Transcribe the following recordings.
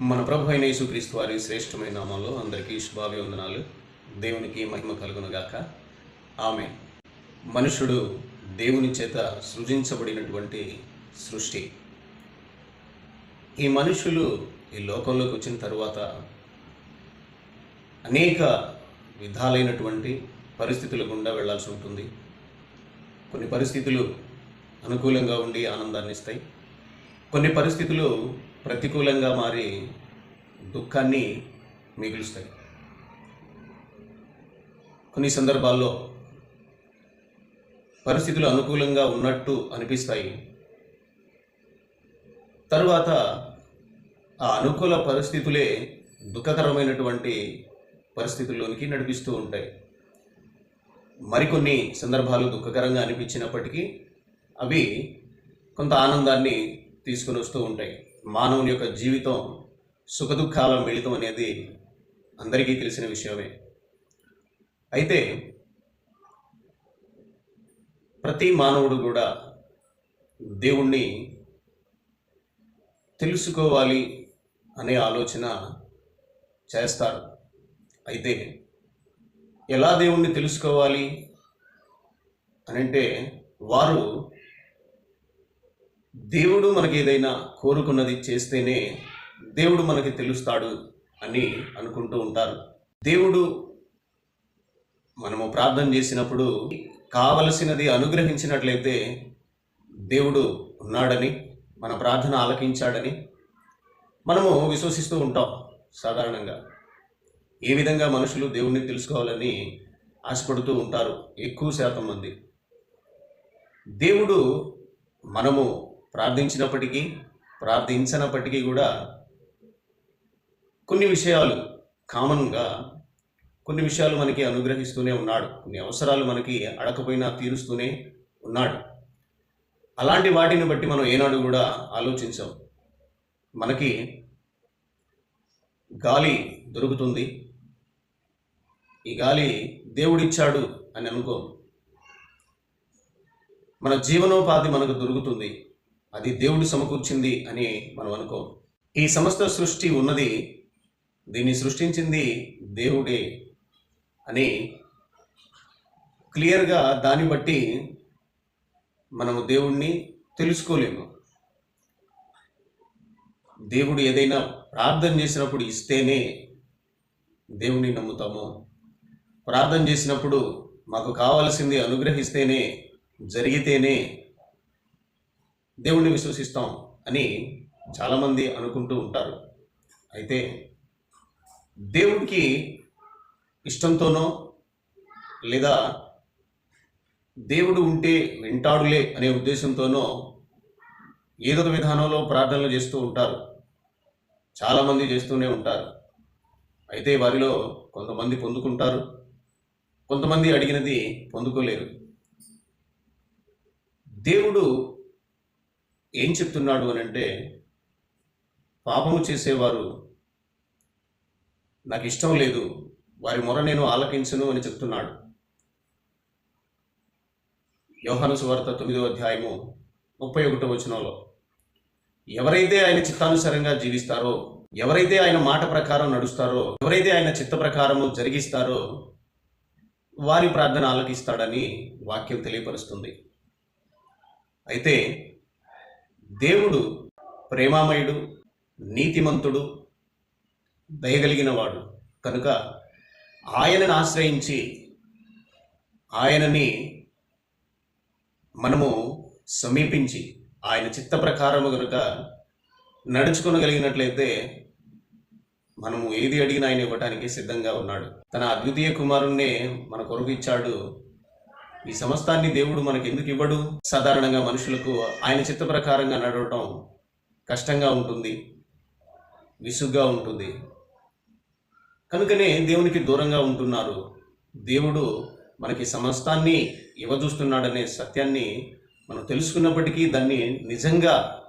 మన ప్రభు అయిన యేసుక్రీస్తు వారి శ్రేష్టమైన నామంలో అందరికీ శుభాభివందనాలు. దేవునికి మహిమ కలుగునుగాక. ఆమె మనుషుడు దేవుని చేత సృజించబడినటువంటి సృష్టి. ఈ మనుషులు ఈ లోకంలోకి వచ్చిన తరువాత అనేక విధాలైనటువంటి పరిస్థితుల గుండా వెళ్ళాల్సి ఉంటుంది. కొన్ని పరిస్థితులు అనుకూలంగా ఉండి ఆనందాన్ని ఇస్తాయి. కొన్ని పరిస్థితులు ప్రతికూలంగా మారి దుఃఖాన్ని మిగులుస్తాయి. కొన్ని సందర్భాల్లో పరిస్థితులు అనుకూలంగా ఉన్నట్టు అనిపిస్తాయి. తరువాత ఆ అనుకూల పరిస్థితులే దుఃఖకరమైనటువంటి పరిస్థితుల్లోనికి నడిపిస్తూ ఉంటాయి. మరికొన్ని సందర్భాలు దుఃఖకరంగా అనిపించినప్పటికీ అవి కొంత ఆనందాన్ని తీసుకుని వస్తూ ఉంటాయి. మానవుని యొక్క జీవితం సుఖదుఖాల మిళితం అనేది అందరికీ తెలిసిన విషయమే. అయితే ప్రతి మానవుడు కూడా దేవుణ్ణి తెలుసుకోవాలి అనే ఆలోచన చేస్తారు. అయితే ఎలా దేవుణ్ణి తెలుసుకోవాలి అనంటే అంటే వారు దేవుడు మనకి ఏదైనా కోరుకున్నది చేస్తేనే దేవుడు మనకి తెలుస్తాడు అని అనుకుంటూ ఉంటారు. దేవుడు మనము ప్రార్థన చేసినప్పుడు కావలసినది అనుగ్రహించినట్లయితే దేవుడు ఉన్నాడని మన ప్రార్థన ఆలకించాడని మనము విశ్వసిస్తూ ఉంటాం సాధారణంగా. ఏ విధంగా మనుషులు దేవుణ్ణి తెలుసుకోవాలని ఆశపడుతూ ఉంటారు? ఎక్కువ శాతం మంది. దేవుడు మనము ప్రార్థించినప్పటికీ ప్రార్థించనప్పటికీ కూడా కొన్ని విషయాలు కామన్గా కొన్ని విషయాలు మనకి అనుగ్రహిస్తూనే ఉన్నాడు. కొన్ని అవసరాలు మనకి అడకపోయినా తీరుస్తూనే ఉన్నాడు. అలాంటి వాటిని బట్టి మనం ఏనాడు కూడా ఆలోచించాం. మనకి గాలి దొరుకుతుంది. ఈ గాలి దేవుడిచ్చాడు అని అనుకో. మన జీవనోపాధి మనకు దొరుకుతుంది. అది దేవుడు సమకూర్చింది అని మనం అనుకో. ఈ సమస్త సృష్టి ఉన్నది దీన్ని సృష్టించింది దేవుడే అని క్లియర్గా దాన్ని బట్టి మనము దేవుణ్ణి తెలుసుకోలేము. దేవుడు ఏదైనా ప్రార్థన చేసినప్పుడు ఇస్తేనే దేవుణ్ణి నమ్ముతాము. ప్రార్థన చేసినప్పుడు మాకు కావాల్సింది అనుగ్రహిస్తేనే జరిగితేనే దేవుణ్ణి విశ్వసిస్తాం అని చాలామంది అనుకుంటూ ఉంటారు. అయితే దేవుడికి ఇష్టంతోనో లేదా దేవుడు ఉంటే వింటాడులే అనే ఉద్దేశంతోనో ఏదో విధానంలో ప్రార్థనలు చేస్తూ ఉంటారు. చాలామంది చేస్తూనే ఉంటారు. అయితే వారిలో కొంతమంది పొందుకుంటారు. కొంతమంది అడిగినది పొందుకోలేరు. దేవుడు ఏం చెప్తున్నాడు అని అంటే పాపము చేసేవారు నాకు ఇష్టం లేదు వారి మొర నేను ఆలకించను అని చెప్తున్నాడు. యోహాను సువార్త తొమ్మిదో అధ్యాయము ముప్పై ఒకటో వచనంలో ఎవరైతే ఆయన చిత్తానుసారంగా జీవిస్తారో ఎవరైతే ఆయన మాట ప్రకారం నడుస్తారో ఎవరైతే ఆయన చిత్త ప్రకారము జరిగిస్తారో వారి ప్రార్థన ఆలకిస్తాడని వాక్యం తెలియపరుస్తుంది. అయితే దేవుడు ప్రేమామయుడు నీతిమంతుడు దయగలిగినవాడు. కనుక ఆయనను ఆశ్రయించి ఆయనని మనము సమీపించి ఆయన చిత్త ప్రకారము కనుక నడుచుకొనగలిగినట్లయితే మనము ఏది అడిగినా ఆయన ఇవ్వటానికి సిద్ధంగా ఉన్నాడు. తన అద్వితీయ కుమారుణ్ణే మన కొరకు ఇచ్చాడు. ఈ సమస్తాన్ని దేవుడు మనకి ఎందుకు ఇవ్వడు? సాధారణంగా మనుషులకు ఆయన చిత్త ప్రకారంగా నడవటం కష్టంగా ఉంటుంది విసుగ్గా ఉంటుంది. కనుకనే దేవునికి దూరంగా ఉంటున్నారు. దేవుడు మనకి సమస్తాన్ని ఇవ్వజూస్తున్నాడనే సత్యాన్ని మనం తెలుసుకున్నప్పటికీ దాన్ని నిజంగా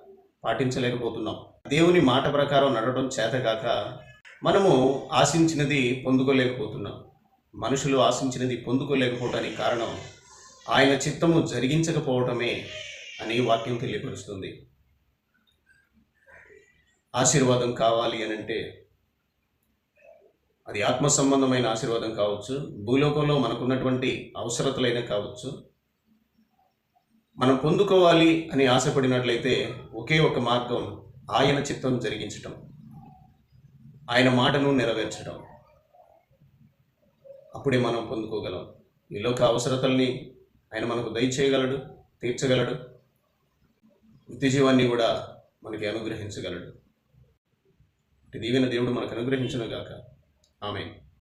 పాటించలేకపోతున్నాం. దేవుని మాట ప్రకారం నడవడం చేతగాక మనము ఆశించినది పొందుకోలేకపోతున్నాం. మనుషులు ఆశించినది పొందుకోలేకపోవటానికి కారణం ఆయన చిత్తము జరిగించకపోవటమే అని వాక్యం తెలియపరుస్తుంది. ఆశీర్వాదం కావాలి అని అంటే అది ఆత్మ సంబంధమైన ఆశీర్వాదం కావచ్చు భూలోకంలో మనకున్నటువంటి అవసరతలైన కావచ్చు. మనం పొందుకోవాలి అని ఆశపడినట్లయితే ఒకే ఒక మార్గం ఆయన చిత్తం జరిగించటం ఆయన మాటను నెరవేర్చడం అప్పుడే మనం పొందుకోగలం. ఈ లోక అవసరతల్ని ఆయన మనకు దయచేయగలడు తీర్చగలడు వృత్తి జీవాన్ని కూడా మనకి అనుగ్రహించగలడు. దీవెన దేవుడు మనకు అనుగ్రహించను గాక ఆమె